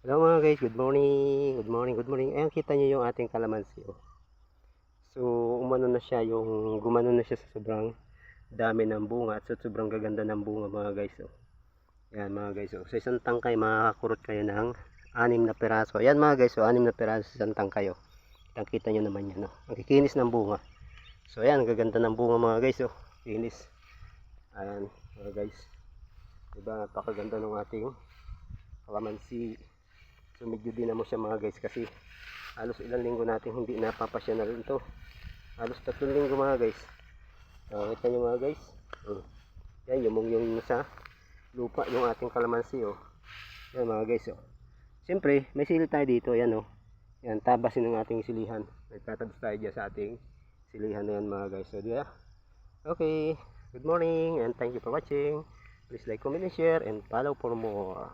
Hello mga guys, good morning, good morning, good morning. Ayan, kita nyo yung ating kalamansi. Oh. So, umano na siya, yung gumano na siya sa sobrang dami ng bunga at sobrang gaganda ng bunga mga guys. Oh. Yan mga guys. Oh. Sa isang tangkay, makakakurot kayo ng anim na peraso. Yan mga guys, oh, anim na peraso sa isang tangkay. Oh. Kitang-kita nyo naman yan. Oh. Ang kikinis ng bunga. So, ayan, gaganda ng bunga mga guys. Oh. Kinis. Ayan, mga guys. Diba, napakaganda ng ating kalamansi. So medyo din mo siya mga guys kasi halos ilang linggo natin hindi napapasya na rin to. Halos tatlong linggo mga guys. Uh, kita nyo mga guys. Uh, yan yung yung sa lupa yung ating kalamansi oh. Yan mga guys oh. Siyempre may sili tayo dito yan oh. Yan tabasin ng ating silihan. Nagtatabas tayo dyan sa ating silihan na yan mga guys. So diba? Okay. Good morning and thank you for watching. Please like, comment, and share and follow for more.